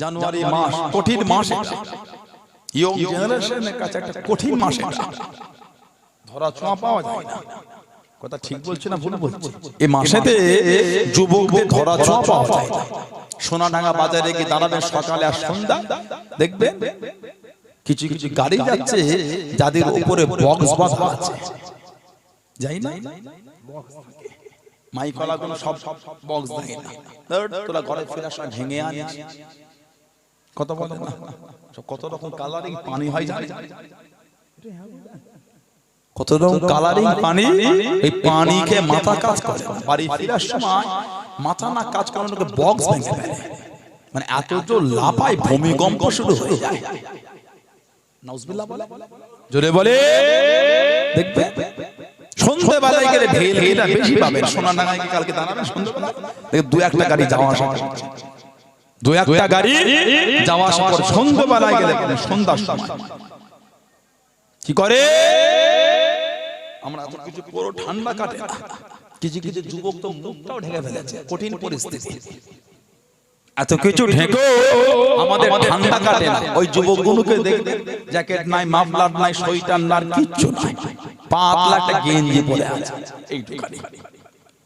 জানুয়ারি মাস কঠিন মাস। ইয়ং জেনারেশনের কাছে একটা কঠিন মাস। ধরা ছোঁয়া পাওয়া যায় না। কথা ঠিক বলছে না ভুল বলছে? এই মাসেতে যুবকদের ধরা ছোঁয়া পাওয়া যায় না। সোনাডাঙ্গা বাজারে গিয়ে দাঁড়াবেন সকালে আর সন্ধ্যা? দেখবেন? কিছু কিছু গাড়ি যাচ্ছে যাদের উপরে বক্স বাঁধা আছে। যাই না? মাইকলা গুলো সব বক্স দেয় না। তোরা ঘরে ফেরার সময় ভেঙে আনিস। কত বলে সব কত রকম কালারিং পানি হয় জানি কত রকম কালারিং পানি? এই পানি খেয়ে মাথা কাজ করে। বাড়ি ফেরার সময় মাথা না কাজ বক্স ভেঙে ফেলে মানে এত জোর লাপায় ভূমিকম্প শুরু হয়ে যায়। নাউজুবিল্লাহ বলে। জোরে বলে। দেখবে? সন্ধ্যেবেলায় গেলে ভেল এটা বেশি পাবেন। সোনা ডাঙায় কালকে দাঁড়াবেন সন্ধ্যেবেলা দু একটা গাড়ি যাওয়া আসা করছে। দু একটা গাড়ি যাওয়া আসা করে সন্ধ্যেবেলায় গেলে সন্ধ্যার সময়। কি করে? আমরা এত কিছু পুরো ঠান্ডা কাটে কিছু কিছু যুবক তো মুখটাও ঢেকে ফেলেছে কঠিন পরিস্থিতি। এত কিছু ঢেকো আমাদের ঠান্ডা কাটে না। ওই যুবকগুলোকে দেখবে জ্যাকেট নাই মাফলার নাই সোয়েটার নাই কিচ্ছু নাই। পাতলা একটা গেঞ্জি পরে আছে। এইটুখানি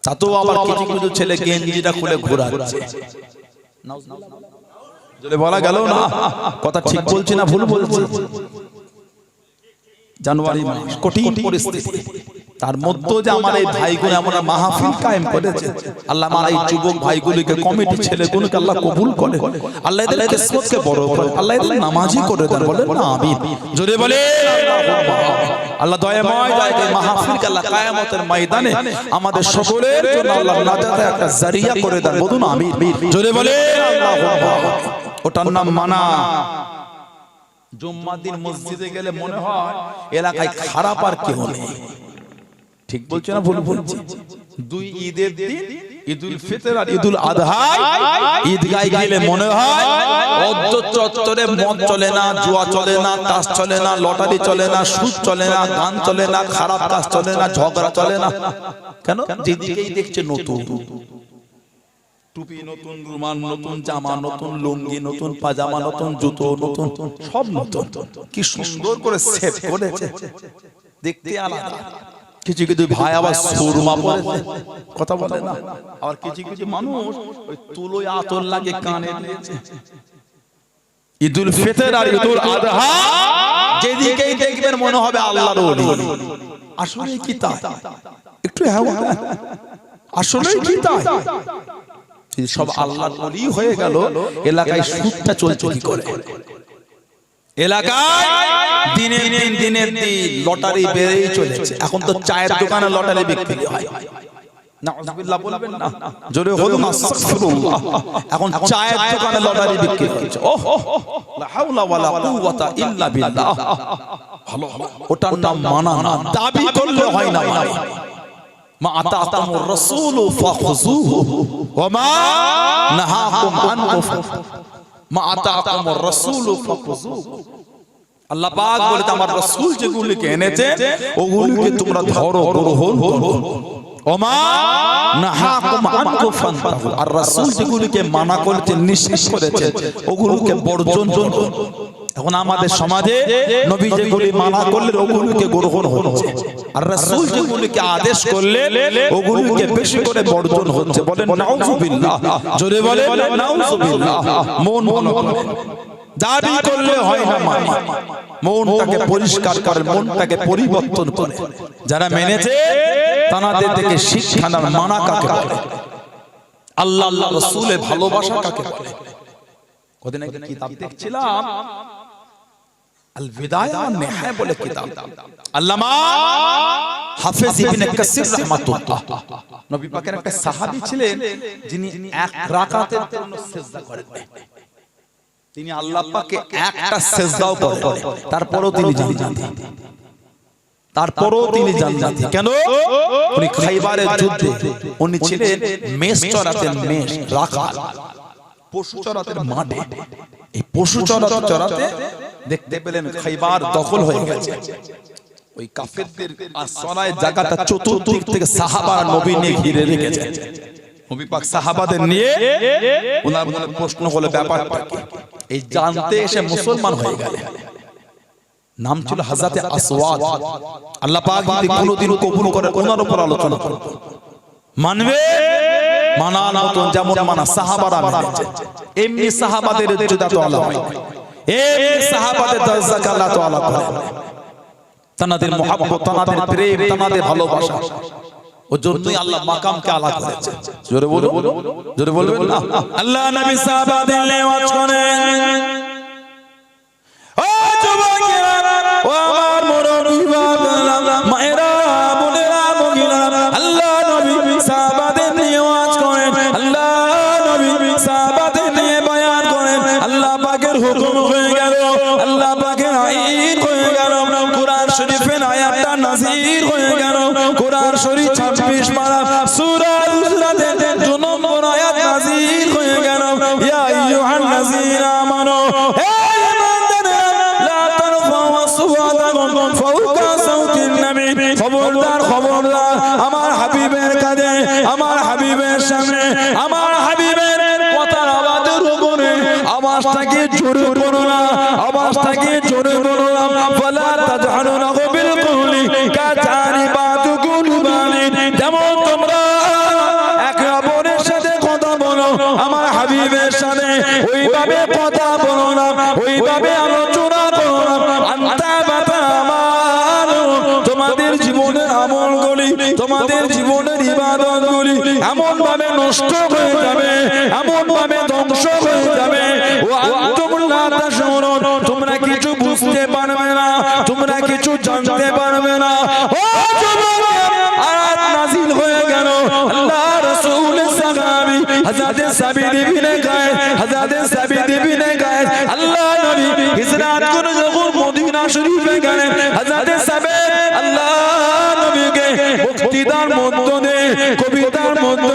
তাতেও আবার কিছু কিছু ছেলে গেঞ্জিটা খুলে ঘোরাচ্ছে। যদি বলা গেল না কথা ঠিক বলছি না ভুল বলছি। জানুয়ারি মাস কঠিন পরিস্থিতি। তার মধ্যে যে আমার এই ভাইগুলো আমরা মাহফিল কায়েম করেছে আল্লাহ আমার এই যুবক ভাইগুলিকে কমিটি ছেলেগুলোকে আল্লাহ কবুল করে। আল্লাহ এদের কিসমতকে বড় করে। আল্লাহ এদের নামাজি করে দেন বলেন না আমিন। জোরে বলে আল্লাহ দয়াময় দয়াকে মাহফিলকে আল্লাহ কিয়ামতের ময়দানে আমাদের সকলের জন্য আল্লাহ নাজাতের একটা জারিয়া করে দেন। বলুন আমিন। জোরে বলে আল্লাহ ওটার নাম মানা। জুম্মার দিন মসজিদে গেলে মনে হয় এলাকায় খারাপ আর কেউ নেই। ঠিক বলছে না ভুল বলছি দুই ঈদের দিন ঈদুল ফিতর আর ঈদুল আযহা ঈদগায় গেলে মনে হয় অদ্য চত্বরে মদ চলে না জুয়া চলে না তাস চলে না লটারি চলে না সুদ চলে না গান চলে না খারাপ কাজ চলে না ঝগড়া চলে না। কেন? যেদিকেই দেখছে নতুন। টুপি নতুন রুমাল নতুন জামা নতুন লুঙ্গি নতুন পাজামা নতুন জুতো নতুন সব নতুন। কি সুন্দর করে সেট করেছে। দেখতে আলাদা। কিছু কিছু ভাই আবার সুরমা পরেছে কথা বলে না। আবার কিছু কিছু মানুষ ওই তুলোয় আতর লাগে কানে ঈদুল ফিতর আর ঈদুল আযহা যেদিকেই দেখবেন মনে হবে আল্লাহর ওলি। আসলে কি তাই? একটু হ্যাঁ আসলে কি তাই? যদি সব আল্লাহর ওলি হয়ে গেল এলাকায় সুদটা চলছে কি করে? এলাকায় দিনের দিন দিনের দিন লটারি বেড়েই চলেছে। এখন তো চায়ের দোকানে লটারি বিক্রি হয়। এখন চায়ের দোকানে লটারি বিক্রি হচ্ছে। ওটার নাম মানা দাবি করলে হয় না। মা আতাতামুর রাসূলু ফাখুযুহু। ওয়া মা নাহাকুম আনহু মা আতাতামুর রাসূলু ফাখুযুহু। আল্লাহ পাক বলেছে আমার রাসূল যেগুলিকে এনেছে ওগুলিকে তোমরা ধরো গ্রহণ করো। ওমা নাহাকুম আনহু ফান্তাহু। আর রাসূল যেগুলিকে মানা করেছে নিষেধ করেছে ওগুলোকে বর্জন করো। এখন আমাদের সমাজে নবী যেগুলি মানা করলেন ওগুলোকে গ্রহণ হচ্ছে। আর রাসূল যেগুলিকে আদেশ করলেন ওগুলোকে বেশি করে বর্জন হচ্ছে। বলেন নাউজুবিল্লাহ জোরে বলেন নাউজুবিল্লাহ মন মন দাবি করলে হয় না মানে মনটাকে পরিষ্কার করে মনটাকে পরিবর্তন করে। যারা মেনেছে তানাদের থেকে শিক্ষা না মানা কাকে বলে আল্লাহ আল্লাহ রসুলের ভালোবাসা কাকে বলে কদিন আগে কিতাব দেখছিলাম আল বিদায়া ওয়ান নিহায়া বলে কিতাব হাফেজ ইবনে কাসির রাহমাতুল্লাহ নবী পাকের একটা সাহাবী ছিলেন যিনি এক রাকাতের জন্য সিজদা করেন। তিনি আল্লাহ পাকে একটা সেজদাও করেন। তারপরেও তিনি জান্নাতি। তারপরেও তিনি জান্নাতি। কেন? উনি খাইবারের যুদ্ধে। উনি ছিলেন মেষ চড়াতেন মেষ রাখাল পশু চড়াতেন মাঠে। এই পশু চড়াতে চড়াতে দেখতে পেলেন খাইবার দখল হয়ে গেছে। ওই কাফেরদের আশ্রয় জায়গাটা চতুর্দিক থেকে সাহাবা নবী নিয়ে ঘিরে রেখেছে। নবী পাক সাহাবাদের নিয়ে ওনার মনে প্রশ্ন হলো, ব্যাপারটা এই জানতে এসে মুসলমান হয়ে গেলেন নাম ছিল হাজাতে আসওয়াদ। আল্লাহ পাক যদি কবুল করে, ওনার উপর আলোচনা করব। মানবে? যেমন মানা সাহাবারা এমনি সাহাবাদের আল্লাহ এমনি সাহাবাদের দরজাকে আল্লাহ তো আল্লাহ করে তানাদের মহাব্বত তানাদের প্রেম তানাদের ভালোবাসা। ও জন্যই আল্লাহ মাকামকে আলাদা করেছে। জোরে বলো জোরে বলবেন না আল্লাহ নবী সাহাবাদের লেওয়াজ করেন শরীফ 26 পারা সূরা হুজরাতের 2 নম্বর আয়াত নাজির হয়ে গেল। ইয়া আইয়ুহান নাযিরা আমানু, হে আমার হাবিবের কাছে আমার হাবিবের সামনে, আমার হাবিবের কথার আওয়াজের উপরে আওয়াজটাকে জোরে করো না, আওয়াজটাকে জোরে নষ্ট হয়ে যাবে এমন ভাবে ধ্বংস হয়ে যাবে। ও তোমরা কিছু বুঝতে পারবে না, তোমরা কিছু জানতে পারবে না। ও মধ্য দিয়ে, কবিতার মধ্য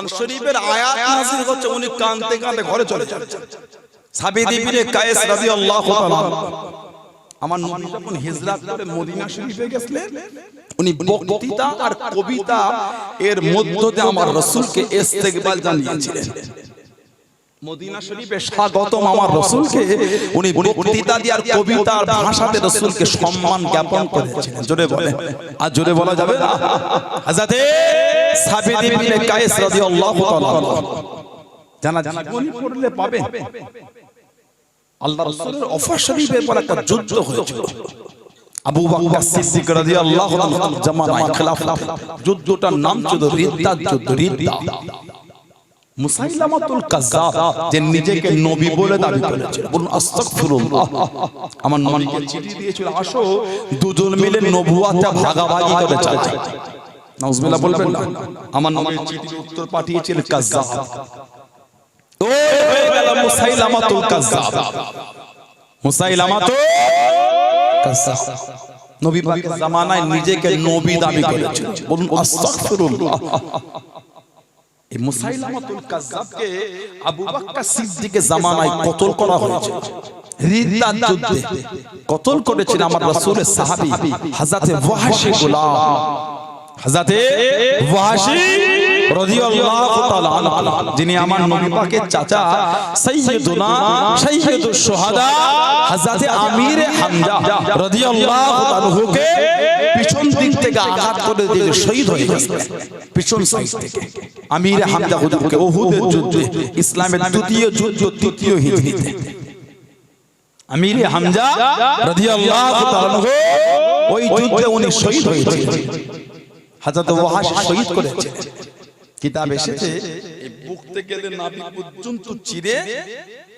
কোরআন শরীফের আয়াত নাযিল হচ্ছে, উনি কাঁদতে কাঁদতে ঘরে চলে যাচ্ছেন সাবিদ ইবনে কায়েস রাদিয়াল্লাহু তাআলা আমার নবী যখন হিজরত করে মদিনা শরীফে গেছিলেন, উনি বক্তৃতা আর কবিতা এর মধ্য দিয়ে আমার রাসূলকে ইস্তেকবাল জানিয়েছিলেন। মদিনা শরীফে স্বাগতম আমার রাসূলকে। উনি বক্তৃতা কবিতার ভাষাতে রাসূলকে সম্মান জ্ঞাপন করেছিলেন। জোরে বলেন। আর জোরে বলা যাবে না? হযরতে সাবিত ইবনে কায়েস রাদিয়াল্লাহু তাআলা জানা পড়লে পাবে আল্লাহ রাসূলের শরীফের পর একটা যুদ্ধ হয়েছিল। আবু বকর সিদ্দিক রাদিয়াল্লাহু তাআলা জামানায় খেলাফত। যুদ্ধটার নাম ছিল রিদ্দাত যুদ্ধ। রিদ্দা। মুসাইলামাতুল কাজ্জাব যে নিজেকে নবী বলে দাবি করেছিল। বলুন আস্তাগফিরুল্লাহ। আমার নবীকে চিঠি দিয়েছিল আসো দুজন মিলে নবুয়াতে ভাগাভাগি করে চলে নাউজুবিল্লাহ বলবেন না? আমার নবীর চিঠির উত্তর পাঠিয়েছিলেন কাজ্জাব। ওই হয়ে গেল মুসাইলামাতুল কাজ্জাব। মুসাইলামাতুল কাজ্জাব। নবী পাকের জামানায় নিজেকে নবী দাবি করেছিল। বলুন আস্তাগফিরুল্লাহ। এই মুসাইলামাতুল কাজ্জাবকে আবু বকর সিদ্দিকের জামানায় কতল করা হয়েছে। রিদ্দাত যুদ্ধে কতল করেছিলেন আমার রাসূলের সাহাবী। হযরতে ওয়াহশী গোলাম। হযরতে ওয়াহশী যিনি আমার নবী চাচা, সাইয়্যিদুনা সাইয়্যিদুশ শুহাদা হযরতে আমির হামজা রাদিয়াল্লাহু তাআলাকে পিছন দিক থেকে আঘাত করে দিয়ে শহীদ হয়ে গেছে। পিছন সাইড থেকে। আমির হামজা হুজুরকে উহুদের যুদ্ধে, ইসলামের দ্বিতীয় যুদ্ধ, তৃতীয় হিজরিতে আমির হামজা রাদিয়াল্লাহু তাআলা ওই যুদ্ধে উনি শহীদ হয়েছিলেন হযরত ওয়াহাশ শহীদ করেছিলেন কিতাব এসেছে এই বুক থেকে নাভি পর্যন্ত চিরে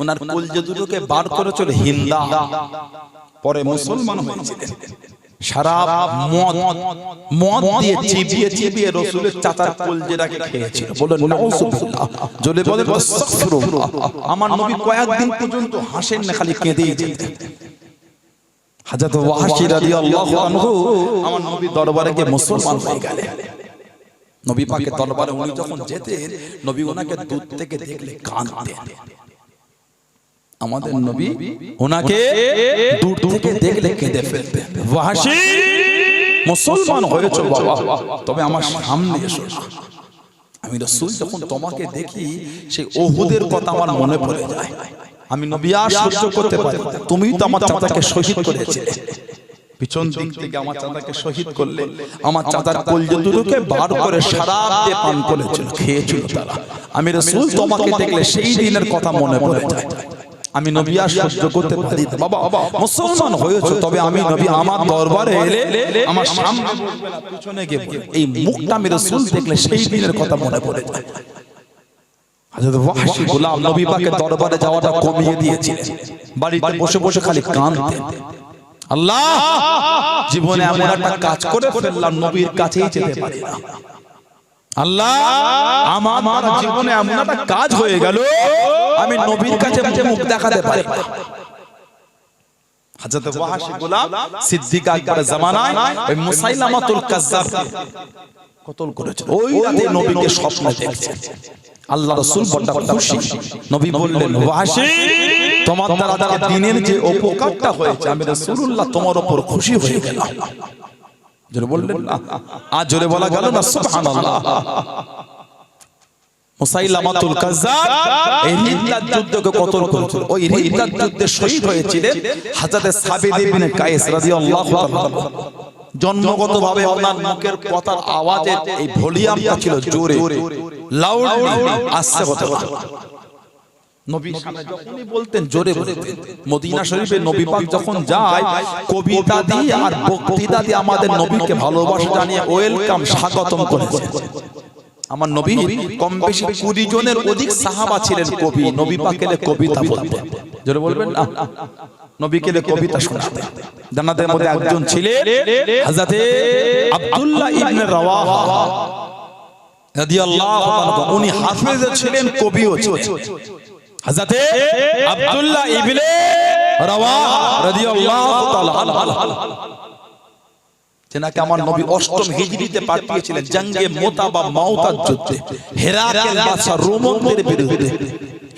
ওনার কলজে দুটোকে বার করেছিল হিন্দা পরে মুসলমান হয়েছিলেন। সারা মদ মদ দিয়ে চিবিয়ে চিবিয়ে রসুলের চাচার কলজেটাকে খেয়েছিল। বলে নাউজুবিল্লাহ জলে বলে আস্তাগফিরুল্লাহ আমার নবী কয়েকদিন পর্যন্ত হাসেন না খালি কেঁদেই যেতেন। হযরত ওয়াহশী রাদিয়াল্লাহু আনহু আমার নবী দরবারে গিয়ে মুসলমান হয়ে গেলেন। নবী পাকের দরবারে উনি যখন যেতেন নবী ওনাকে দূর থেকে দেখলে কাঁদতেন। আমাদের নবী ওনাকে দূর থেকে দেখলে কেঁদে ফেলতেন। ওয়াহাসি মুসলমান হয়েছো বাবা। তবে আমার সামনে এসো। আমি রসুল যখন তোমাকে দেখি সেই ওহুদের কথা আমার মনে পড়ে যায়। আমি নবী আর সহ্য করতে পারি না। তুমিই তো আমার চাচাকে শহীদ করেছিলে। পিছন দিক থেকে আমার চাচাকে শহীদ করলে আমার চাচার কলজে দুটোকে বার করে সারাপ দিয়ে পান করেছিল খেয়েছিল তারা। আমি রসুল তোমাকে দেখলে সেই দিনের কথা মনে পড়ে যায়। আমি নবী আর সহ্য করতে পারি না। বাবা মুসলমান হয়েছে তবে আমি নবী আমার দরবারে এলে আমার সামনে পিছনে গিয়ে। এই মুখটা আমি রসুল দেখলে সেই দিনের কথা মনে পড়ে যায়। হযরত ওয়াহশী গোলাম নবী পাকের দরবারে যাওয়াটা কমিয়ে দিয়েছিলেন। বাড়িতে বসে বসে খালি কাঁদতেন আল্লাহ জীবনে এমন একটা কাজ করে ফেললাম নবীর কাছেই যেতে পারি না। আল্লাহ আমার জীবনে এমন একটা কাজ হয়ে গেল আমি নবীর কাছে মুখে মুখ দেখাতে পারি। না হযরত ওয়াহশী গোলাম সিদ্দিক আকবরের জামানায় ওই মুসাইলামাতুল কাজ্জাব কতল করেছে ওই রাতে নবীকে স্বপ্ন দেখছেন আল্লাহ রাসূল বড় খুশি। নবী বললেন ওয়াহশী তোমার দ্বারা দিনের যে উপকারটা হয়েছে আমি রাসূলুল্লাহ তোমার উপর খুশি হয়ে গেলাম। জোরে বললেন না আর জোরে বলা গেল না সুবহানাল্লাহ। মুসাইলামাতুল কাজ্জাব এই রিদ্দাত যুদ্ধকে কতল করেছিল? ওই রিদ্দাত যুদ্ধে শহীদ হয়েছিলেন হযরত সাবিত ইবনে কায়েস রাদিয়াল্লাহু তাআলা জন্মগতভাবে ওনার মুখের কথার আওয়াজের এই ভলিউমটা ছিল জোরে। আসছে কথা নবী যখনই বলতেন জোরে বলতেন মদিনা শরীফে নবী পাক যখন যায় কবিতা দিয়ে আর বক্তৃতা দিয়ে আমাদের নবীকে ভালোবাসা জানিয়ে ওয়েলকাম স্বাগতম করেছে আমার নবী কম বেশি কুড়ি জনের অধিক সাহাবা ছিলেন কবি নবী পাকেলে কবিতা বলতেন। জোরে বলবেন? না নবী কেলে কবিতা শোনাতেন। জান্নাতের মধ্যে একজন ছিলেন হযরতে আব্দুল্লাহ ইবনে রাওয়াহা। উনি হাফেজ ছিলেন কবিও ছিলেন। হযরতে আব্দুল্লাহ ইবনে রাওয়াহা রাদিয়াল্লাহু তাআলা যেনাকে আমার নবী অষ্টম হিজরিতে পাঠিয়েছিলেন জঙ্গে মোতা বা মাউতার যুদ্ধে হেরাকেল বাদশা রোমনদের বিরুদ্ধে।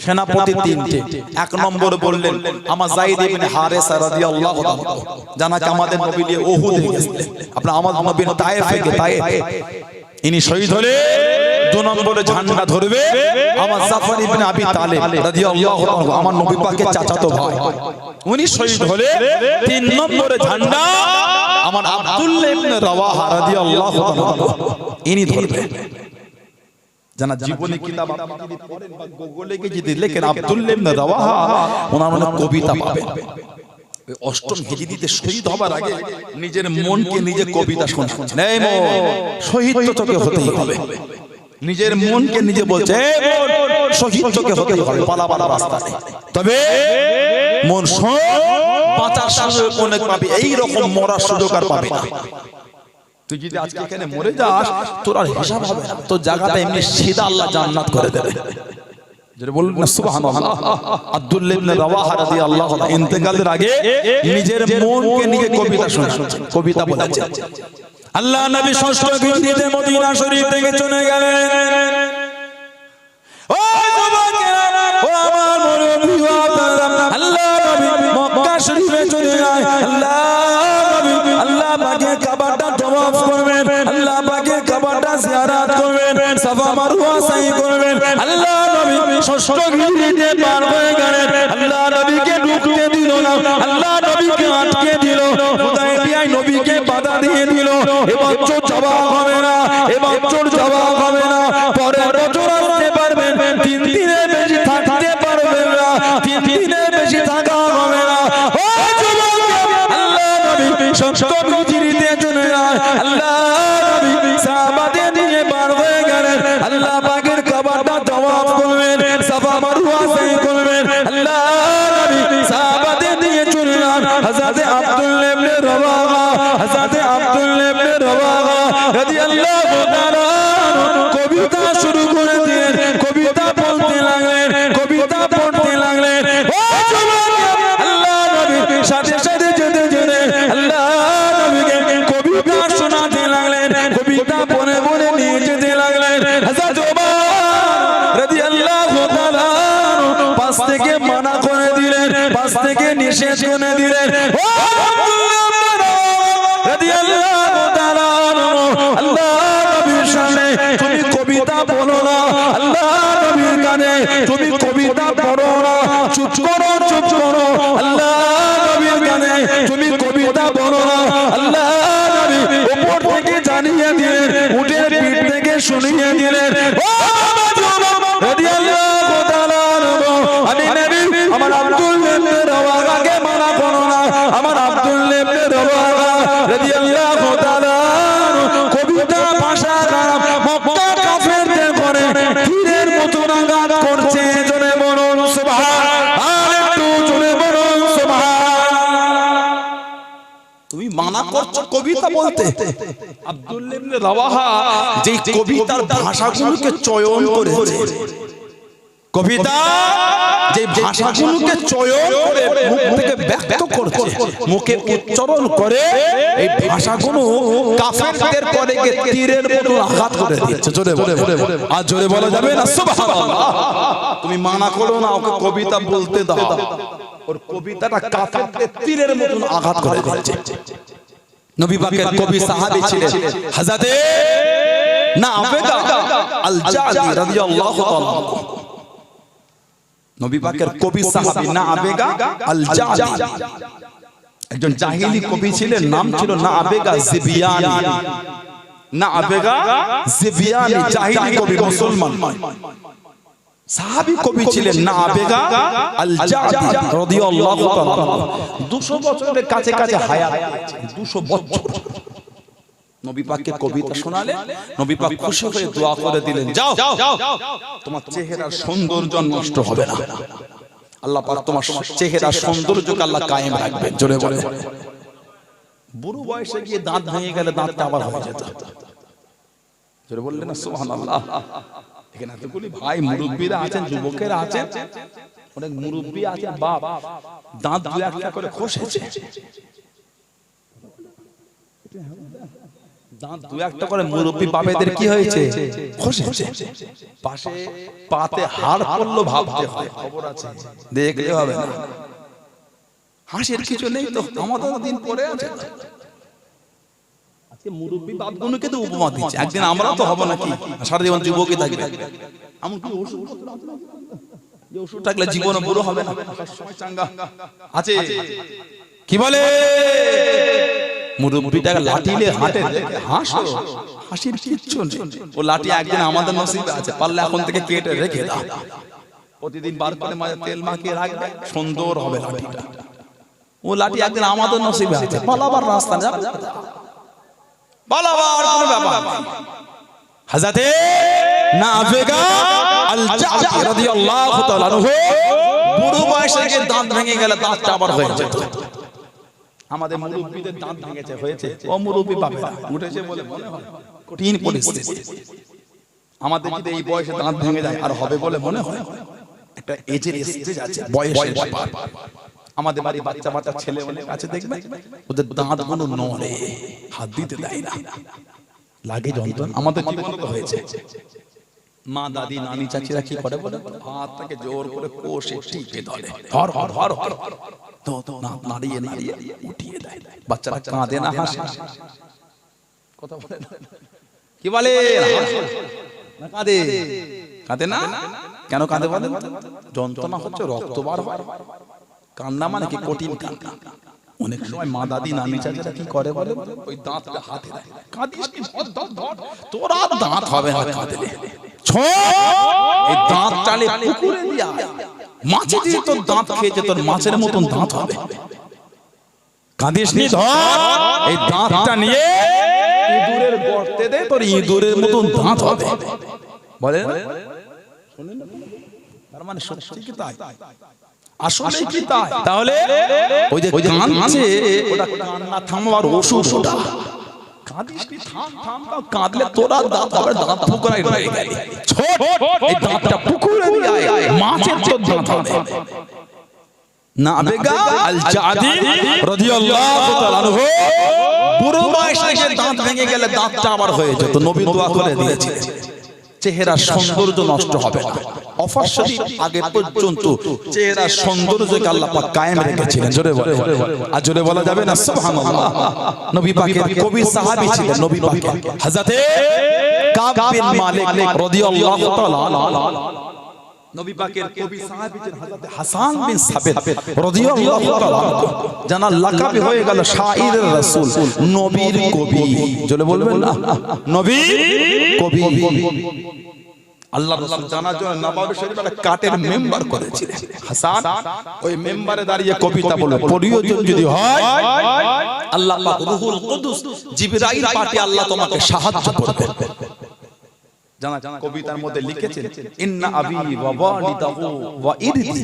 সেনাপতি তিনটে। এক নম্বর বললেন আমার জাইদ ইবনে হারেসা রাদিয়াল্লাহু তাআলা জানাকে আমাদের নবী নিয়ে ওহুদে গেছিলেন। আপনার আমার নবী তায়েফে গে তায়েফ ইনি শহীদ হলে দু নম্বরে ঝান্ডা ধরবে আমার জাফর ইবনে আবি তালেব রাদিয়াল্লাহু তাআলা আমার নবী পাকের চাচাতো ভাই। উনি শহীদ হলে তিন নম্বরে ঝান্ডা আমার আব্দুল্লাহ ইবনে রাওয়াহা রাদিয়াল্লাহু তাআলা ইনি ধরবে। জানা জীবনী কিতাব আপনি যদি পড়েন বা গুগলে গিয়ে যদি লেখেন আব্দুল্লাহ ইবনে রাওয়াহা ওনার মনে কবিতা পাবেন। অষ্টম হিজরিতে শহীদ হবার আগে নিজের মনকে নিজে কবিতা শোনাচ্ছেন এই শহীদ তো তোকে হতেই হবে। নিজের মনকে নিজে বলছে শহীদ তোকে হতেই হবে পালা পালা রাস্তা তবে মন শোন বাঁচার সুযোগ অনেক পাবে এই রকম মরার সুযোগ আর পাবে না। তুই যদি আজকে এখানে মরে যাস তোর আর হিসাব হবে তোর জায়গাটা এমনি সিধা আল্লাহ জান্নাত করে দেবে। ইন্তেকালের আগে নিজের মনকে নিজে কবিতা শোনাচ্ছেন কবিতা বলেছেন আল্লাহ নবী ষষ্ঠ হিজরিতে মদিনা শরীফ থেকে চলে গেলেন। ও যুবকেরা ও আমার মুরব্বি ও আপনারা আল্লাহ নবী মক্কা শরীফে চলে যায়। আল্লাহ নবী আল্লাহ পাকে কাবাটা তওয়াফ করবেন। ষষ্ঠ হিজরিতে পার হয়ে গেলেন আল্লাহ নবীকে ঢুকতে দিল না। আল্লাহ নবীকে আটকে দিল। নবীকে বাধা দিয়ে দিল। হবে না। এবছর জবাব আপনে মনে নিয়ে যেতে লাগলেন। হযরত ওমর রাদিয়াল্লাহু তাআলা পাশ থেকে মানা করে দিলেন, পাশ থেকে নিষেধ করে দিলেন। ও রাদিয়াল্লাহু তাআলা আল্লাহ নবীর সামনে তুমি কবিতা বলো না আল্লাহ নবীর কানে তুমি করছ কবিতা বলতে। আব্দুল ইবনে রাওয়াহা যে কবিতার ভাষাগুলোকে চয়ন করেছে। কবিতা যে ভাষাগুলোকে চয়ন করে মুখ থেকে ব্যক্ত করছে মুখে উচ্চারণ করে এই ভাষাগুলো কাফেরদের করে তীরের মতো আঘাত করে দিচ্ছে। জোরে বলে আর জোরে বলা যাবে না সুবহানাল্লাহ। তুমি মানা করো না ওকে কবিতা বলতে দাও। ওর কবিতাটা কাফেরদের তীরের মতো আঘাত করে দিচ্ছে। নবী পাকের কবি সাহাবী ছিলেন। হযরতে না আবেগা আল জাদি রাদিয়াল্লাহু তাআলা নবী পাকের কবি সাহাবী না আবেগা আল জাদি একজন জাহিলি কবি ছিলেন নাম ছিল না আবেগা জিবিয়ানি। না আবেগা জিবিয়ানি জাহিলি কবি মুসলমান। সাহাবী কবি ছিলেন না আবেগা আল জাদি রাদিয়াল্লাহু তাআলা 200 বছরের কাছে কাছে হায়াত 200 বছর। নবী পাককে কবিতা শোনালে নবী পাক খুশি হয়ে দোয়া করে দিলেন যাও তোমার চেহারার সৌন্দর্য নষ্ট হবে না। আল্লাহ পাক তোমার চেহারার সৌন্দর্যকে আল্লাহ কায়েম রাখবেন। জোরে বলে বুড়ো বয়সে গিয়ে দাঁত ভেঙে গেলে দাঁতটা আবার হয়ে যেত। জোরে বললেন সুবহানাল্লাহ। এখানে ভাই মুরব্বীরা আছেন আছেন। অনেক মুরব্বী আছেন বাপ দাঁত একটা করে খসেছে। দাঁত একটা করে মুরব্বী বাবেদের কি হয়েছে? খসেছে। পাশে পাতে হাড় পড়ল ভাবতে হয়। খবর আছে দেখলে হবে হাসির কিছু নেই তো, আমাদের দিন পরে আছে। মুরব্বী বাপগুলোকে তো উপমা দিচ্ছে। একদিন আমরা তো হব নাকি? সারা জীবন যুবকই থাকবে। এমন কি ওষুধ যে ওষুধ থাকলে জীবন বুড়ো হবে না। চাঙ্গা। আছে। কি বলে? মুরব্বিটাকে লাঠিলে হাঁটে হাসো। হাসির কিচ্ছু ও লাঠি একদিন আমাদের নসিবে আছে। পারলে এখন থেকে কেটে রেখে দাও। প্রতিদিন বার করে মাঝে তেল মাখিয়ে রাখবে। সুন্দর হবে লাঠিটা। ও লাঠি একদিন আমাদের নসিবে আছে। পালাবার রাস্তা যাবে বয়সে দাঁতটা আবার হয়ে যেত। আমাদের দাঁত হয়েছে? ও আমাদের যদি এই বয়সে দাঁত ভেঙে যায়, আর হবে বলে মনে হয়? একটা এজের ব্যাপার। আমাদের বাড়ি বাচ্চা বাচ্চা ছেলে অনেক আছে দেখবে? ওদের দাঁতগুলো নড়ে হাত দিতে দেয় না। লাগে যন্ত্রণা। আমাদের জীবনে তো হয়েছে। মা দাদি নানি চাচিরা কি করে বলে হাতটাকে জোর করে কোষে টিপে ধরে। ধর। ধর ধর ধর তো তো না নাড়িয়ে নাড়িয়ে উঠিয়ে দেয়। বাচ্চারা কাঁদে না হাসে কথা বলে না। কি বলে? হাসে। না কাঁদে। কাঁদে না? কেন কাঁদে বলে যন্ত্রণা হচ্ছে রক্ত বার হয় কান্না মানে কি? কঠিন কান্না। অনেক সময় মা দাদি নানি চাচারা কি করে বলে ওই দাঁতটা হাতে কাঁদিস কি? ধর, ধর, ধর। তোর আর দাঁত হবে না কাঁদলে। ছো! এই দাঁত টালে পুকুরে দিয়া। মাছে দিয়ে তোর দাঁত খেয়েছে তোর মাছের মতন দাঁত হবে। কাঁদিস নি? ধর! এই দাঁতটা নিয়ে ইঁদুরের গর্তে দে তোর ইঁদুরের মতন দাঁত হবে। বলে? তার মানে সত্যি কি তাই? আসলে কি তাই? তাহলে ওই যে কাঁদছে ওটা কান্না থামাবার ওষুধ ওটা। কাঁদিস নি, থাম, থাম, থাম, কাঁদলে তোরা দাঁত হবে দাঁত পুকুরে রয়ে গেলি। ছোট এই দাঁতটা পুকুরে দিয়ে মাছের তোর দাঁত হবে। না আবেগা আল জাদি রাদিয়াল্লাহু তাআলা আনহু। বুড়ো বয়সে দাঁত ভেঙে গেলে দাঁতটা আবার হয়ে যেত। নবী দোয়া করে দিয়েছে চেহারা সৌন্দর্য নষ্ট হবে। না অফার শরীফ আগে পর্যন্ত চেহারা সৌন্দর্যকে আল্লাহ পাক কায়েম রেখেছিলেন। জোরে বলে আর জোরে বলা যাবে না? সুবহানাল্লাহ। নবী পাকের কবি সাহাবী ছিলেন নবী পাকের। হযরতে কাব বিন মালিক রাদিয়াল্লাহু তাআলা নবী পাকের কবি সাহাবী হযরত হাসান বিন সাবিত রাদিয়াল্লাহু তাআলা জানার লাকাবি হয়ে গেল শাইরের রাসূল নবীর কবি। জোরে বলবেন না? নবীর কবি। আল্লাহ রাসূল জানার জন্য নবাবে শরীফ একটা কাটের মেম্বার করেছিলেন। হাসান ওই মেম্বারে দাঁড়িয়ে কবিতা বলে প্রয়োজন যদি হয় আল্লাহ পাক রুহুল কুদুস জিবরাইল পাঠিয়ে আল্লাহ তোমাকে সাহায্য করবেন। কবিতার মধ্যে লিখেছেন ইন্না আবি ওয়া ওয়ালিদাহু ওয়া ইরদি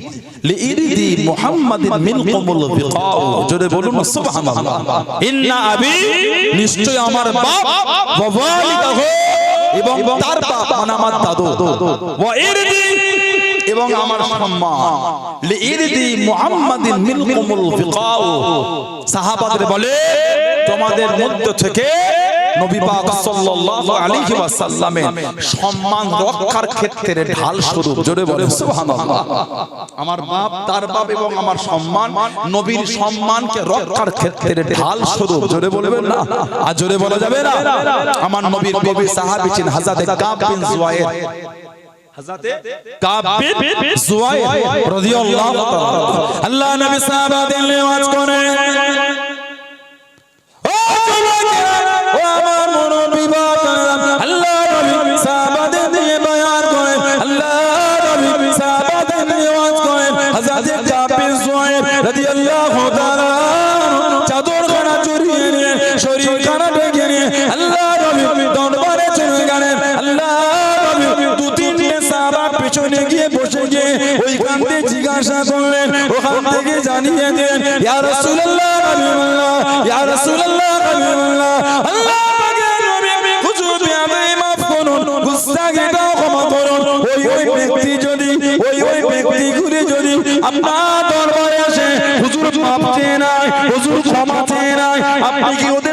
লিইরদি মুহাম্মাদিন মিনকুমুল বিকাউ জোরে বলুন সুবহানাল্লাহ। ইন্না আবি নিশ্চয় আমার বাপ ওয়া ওয়ালিদাহু এবং তার বাপ মানে আমার দাদু। ওয়া ইরদি এবং আমার সম্মান। লিইরদি মুহাম্মাদিন মিনকুমুল বিকাউ সাহাবাদের বলে তোমাদের মধ্য থেকে নবী পাক সাল্লাল্লাহু আলাইহি ওয়াসাল্লামের সম্মান রক্ষার ক্ষেত্রে ঢাল স্বরূপ জোরে বলে সুবহানাল্লাহ। আমার বাপ তার বাপ এবং আমার সম্মান নবীর সম্মানকে রক্ষার ক্ষেত্রে ঢাল স্বরূপ জোরে বলবেন না? আর জোরে বলা যাবে না? আমার নবীর কবি সাহাবী ছিলেন হযরত কাব বিন তাআলা আল্লাহ নবী সাহাবাদের লেওয়াজ করে পেছনে গিয়ে বসে গিয়ে ওইখান থেকে জিজ্ঞাসা করলেন, ওখান থেকে জানিয়ে দিলেন ইয়া রাসূলুল্লাহ ওই ওই ওই ওই আপনার দরবারে আসে, হুজুর মাফ নাই, হুজুর ক্ষমা চেয়ে নাই, আপনি কি ওদের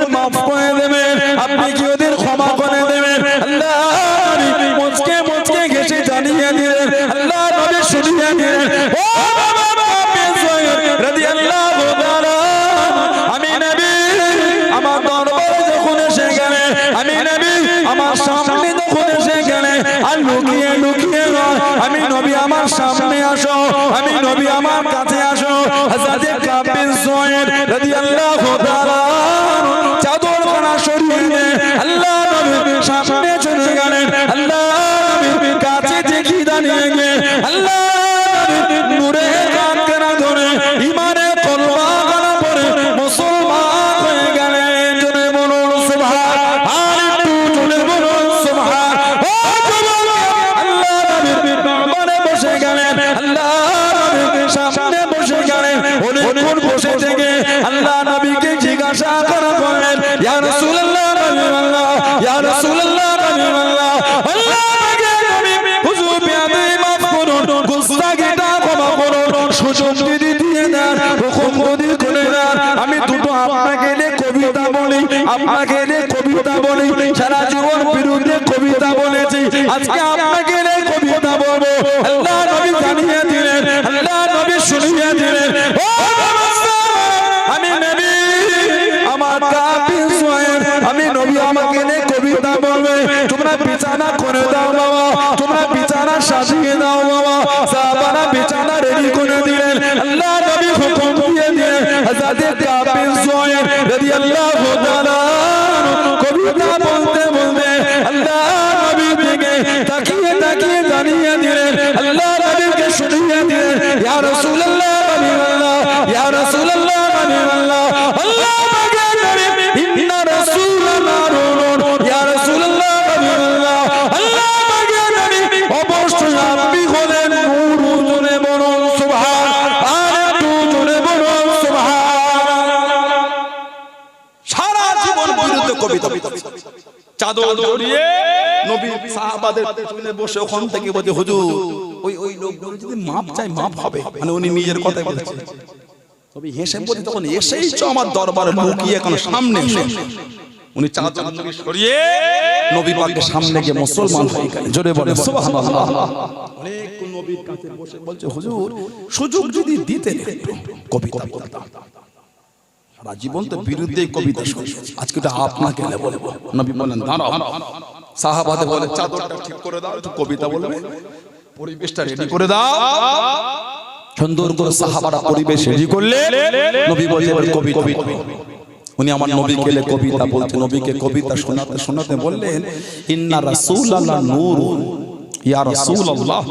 নবী আমার কাছে আসো হযরত কাব বিন সুয়াইদ রাদিয়াল্লাহু তাআলা করে দাও বাবা। তোমরা বিছানা সাজিয়ে দাও বাবা। সাহাবারা বিছানা রেডি করে দিলেন। আল্লাহ নবী হুকুম দিয়ে দিলেন হযরত কাপিল সোয়েন রাদিয়াল্লাহু তাআলা কবিতা চাদর জড়িয়ে নবী সাহাবাদের পেছনে বসে ওখান থেকে হুজুর ওই ওই লোকগুলো যদি মাপ চাই মাপ হবে। মানে উনি নিজের কথাই তবে হেসে বলি তখন এসেই তো আমার দরবারে লুকিয়ে এখন সামনে। উনি চাদর সরিয়ে নবী পাকের সামনে গিয়ে মুসলমান হয়ে গেলেন। জোরে বলে সুবহানাল্লাহ। অনেক নবীর কাছে বসে বলছে হুজুর সুযোগ যদি দিতেন একটু কবিতা সারা জীবন তো বিরুদ্ধে কবিতা আজকে তো আপনাকে বলে নবী বলেন দাঁড়াও সাহাবাদে বলে চাদরটা ঠিক করে দাও একটু কবিতা বলবে? পরিবেশটা রেডি করে দাও। সুন্দর করে সাহাবারা পরিবেশ রেডি করলে নবী বলছে এবার কবিতা উনি আমার নবীকে কবিতা বলছে নবীকে কবিতা শোনাতে শোনাতে বললেন ইন্না রাসূলাল্লাহ নূর ইয়া রাসূলুল্লাহ।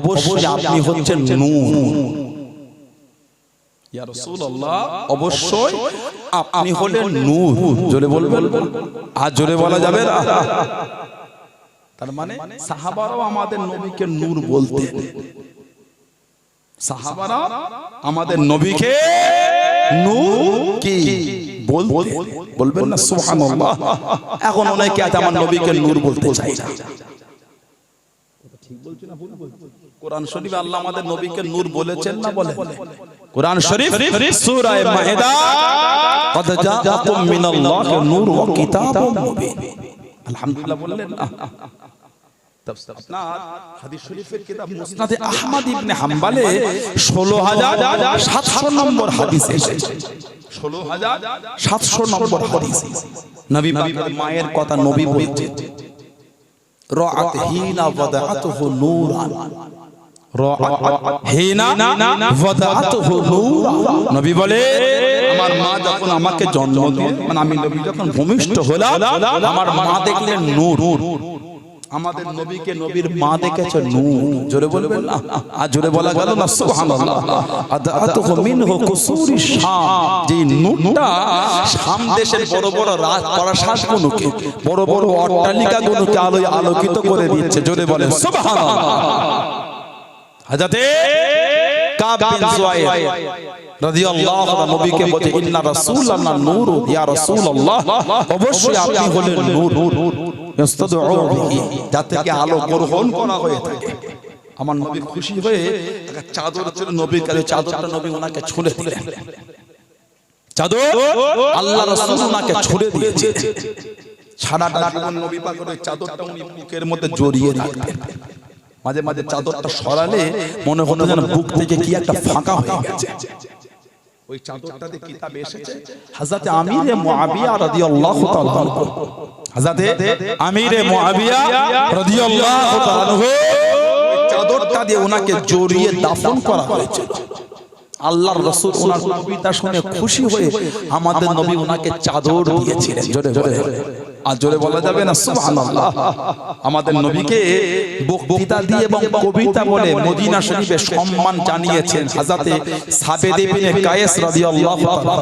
অবশ্যই আপনি হচ্ছেন নূর। ইয়া রাসূলুল্লাহ অবশ্যই আপনি হলেন নূর। জোরে বলবেন? আর জোরে বলা যাবে না। তার মানে সাহাবারাও আমাদের নবীকে নূর বলতেন। সাহাবারা আমাদের নবীকে নূর কি বলতে বলবেন না সুবহানাল্লাহ। এখন অনেকে আমার নবীকে নূর বলতে চাই না কোরআন শরীফে আল্লাহ আমাদের নবীকে নূর বলেছেন না বলে কোরআন শরীফ সূরা মাইদা قد جاءكم من الله نور وكتاب مبين আলহামদুলিল্লাহ বললেন না আপনার হাদিস শরীফের কিতাব মুসনাদে আহমদ ইবনে হাম্বলে 16700 নম্বর হাদিস এসেছে 16700 নম্বর হাদিস নবী পাকের মায়ের কথা নবী বলছেন রাআত হিনা ওয়াদাআতুহু নূরান হিনা ওয়াদাআতুহু নূরান নবী বলে আমার মা যখন আমাকে জন্ম মানে আমি নবী যখন ভূমিষ্ঠ হলাম আমার মা দেখলেন নূর। আমাদের নবীকে নবীর মা দেখেছে নূর। জোরে বলবেন না? আর জোরে বলা গেল না সুবহানাল্লাহ। আদাতুহু মিনহু কুসুরি শাম। যে নূরটা শাম দেশের বড় বড় রাজ বড় বড় অট্টালিকাগুলোকে আলোয় আলোকিত করে দিচ্ছে জোরে বলেন সুবহানাল্লাহ। হাজাতে কাব বিন জুয়াইর রাদিয়াল্লাহু তাআলা নবীকে বলে ইন্না রাসূলাল্লাহ নূর ইয়া রাসূলুল্লাহ। অবশ্যই আপনি হলেন নূর। ইস্তাদউ বিহি। যাতে কি আলো গ্রহণ করা হয়ে থাকে। আমার নবী খুশি হয়ে চাদর ছিল নবীর কাছে চাদরটা নবী ওনাকে ছুঁড়ে দিলেন। চাদর আল্লাহ রাসূল ওনাকে ছুঁড়ে দিয়েছে। সারাটা জীবন নবী পাকের চাদরটা উনি বুকের মধ্যে জড়িয়ে রাখতেন। মাঝে মাঝে চাদরটা সরালে মনে হতো যেন বুক থেকে কি একটা ফাঁকা হয়ে গেছে। ওই চাদরটাতে কিতাবে এসেছে? হযরত আমিরে মুআবিয়া রাদিয়াল্লাহু তাআলা আনহু। হযরত আমিরে মুআবিয়া রাদিয়াল্লাহু তাআলা আনহু। ওই চাদরটা দিয়ে ওনাকে জড়িয়ে দাফন করা হয়েছিল। আল্লাহর রাসূল ওনার কবিতা শুনে খুশি হয়ে আমাদের নবী ওনাকে চাদর দিয়েছিলেন। জোরে জোরে। আর জোরে বলা যাবে না সুবহানাল্লাহ। আমাদের নবীকে বক্তৃতা দিয়ে এবং কবিতা বলে মদিনা শরীফে সম্মান জানিয়েছেন হযরতে সাবেদ ইবনে কায়েস রাদিয়াল্লাহু তাআলা